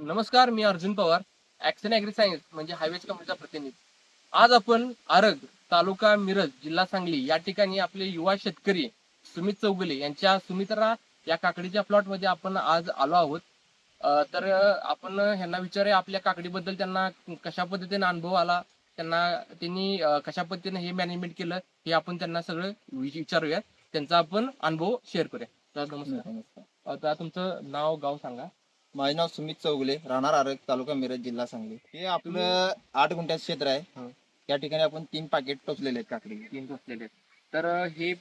नमस्कार मी Arjun Pawar Axon agri science म्हणजे highways कंपनीचा प्रतिनिधी. आज आपण आरग तालुका मिरज जिल्हा सांगली या ठिकाणी आपले युवा शेतकरी सुमित चौगुले यांच्या सुमित्रा या काकडीच्या प्लॉटमध्ये आपण आज आलो आहोत. तर आपण ह्यांना विचारूया आपल्या काकडीबद्दल त्यांना कशा पद्धतीने अनुभव आला त्यांना त्यांनी कशा पद्धतीने हे मॅनेजमेंट केलं हे आपण त्यांना सगळं विच- विचारूया. त्यांचा आपण अनुभव शेअर करूया. तर नमस्कार. आता तुमचं नाव गाव सांगा. माझे नाव सुमित चौगुले राहणार आरग तालुका मिरज जिल्हा सांगली. हे आपलं आठ गुंठ्यात क्षेत्र आहे. हं. या ठिकाणी आपण तीन पाकिट टोचलेले आहेत काकडी. तीन बसलेले आहेत. तर हे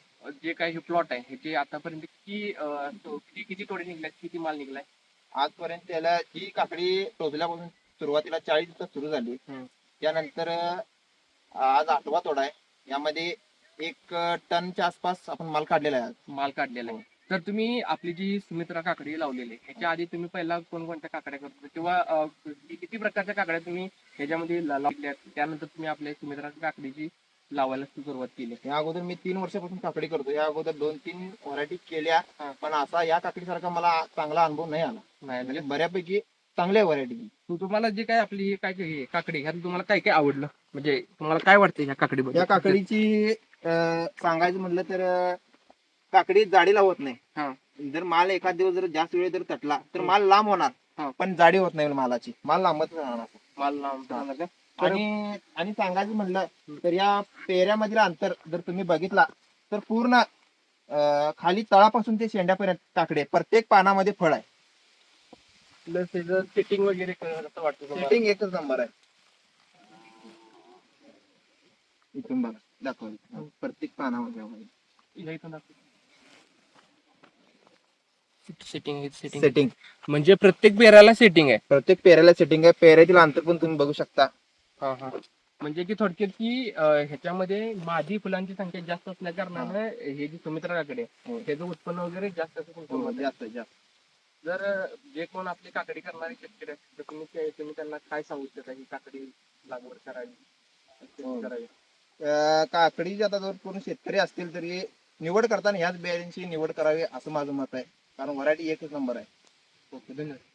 जे काही हे प्लॉट आहे ह्याचे आतापर्यंत किती किती तोडे निघलाय किती माल निघलाय? आजपर्यंत त्याला जी काकडी टोचल्यापासून सुरुवातीला चाळीस दिवसात सुरू झाली. हं. त्यानंतर आज आठवा तोडा आहे. यामध्ये एक टनच्या आसपास आपण माल काढलेला आहे. माल काढलेला आहे. तर तुम्ही आपली जी सुमित्रा काकडी लावलेली आहे ह्याच्या आधी तुम्ही पहिला कोणकोणत्या काकड्या करत होता? किंवा अं, किती प्रकारच्या काकड्या तुम्ही ह्याच्यामध्ये ला- लावल्या? आहेत? त्यानंतर तुम्ही आपल्या सुमित्रा काकडीची लावायला सुरुवात केली. या अगोदर मी तीन वर्षापासून काकडी करतो. या अगोदर दोन तीन व्हरायटी केल्या हा. पण असा या काकडीसारखा मला चांगला अनुभव नाही आला. नाही म्हणजे बऱ्यापैकी चांगल्या व्हरायटी. तू तुम्हाला जे काय आपली हे काय काय हे काकडी ह्यात तुम्हाला काय काय आवडलं? म्हणजे तुम्हाला काय वाटतं ह्या काकडीबद्दल? या काकडीची अं, सांगायचं म्हटलं तर अं, काकडी जाडीला होत. नाही. जर माल एखाद दिवस जर जास्त वेळ जर तटला तर माल लांब. होणार. पण जाडी होत नाही मालाची. माल लांबच राहणार. माल का? तर- आणि आणि सांगायचं म्हणलं तर या पेऱ्यामधील अंतर जर तुम्ही बघितला तर पूर्ण खाली तळापासून ते शेंड्यापर्यंत काकडे. प्रत्येक पानामध्ये फळ आहे. प्लस त्याचं सेटिंग वगैरे वाटतं? सेटिंग एकच नंबर आहे. इथून बघा. दाखवा प्रत्येक पानामध्ये आहे. या इथून दाखव. सेटिंग सेटिंग सेटिंग म्हणजे प्रत्येक पेराला सेटिंग आहे. प्रत्येक पेऱ्याला सेटिंग आहे. पेऱ्यातील अंतर पण तुम्ही बघू शकता. हा हा. म्हणजे की थोडक्यात की अं, ह्याच्यामध्ये माझी फुलांची संख्या जास्त असल्या कारणाने हे जे सुमित्राकडे हो. त्याचं उत्पन्न वगैरे जास्त असं आहे. जास्त जर अं, जे कोण आपली काकडी करणारे शेतकरी असतील तर तुम्ही ते- तुम्ही त्यांना काय सांगू इच्छिता ही काकडी लागवड करावी हो. करावी? अं, काकडी आता जर पूर्ण शेतकरी असतील तरी निवड करताना ह्याच बियाण्यांची निवड करावी असं माझं मत आहे. कारण व्हरायटी एकच नंबर आहे. ओके धन्यवाद.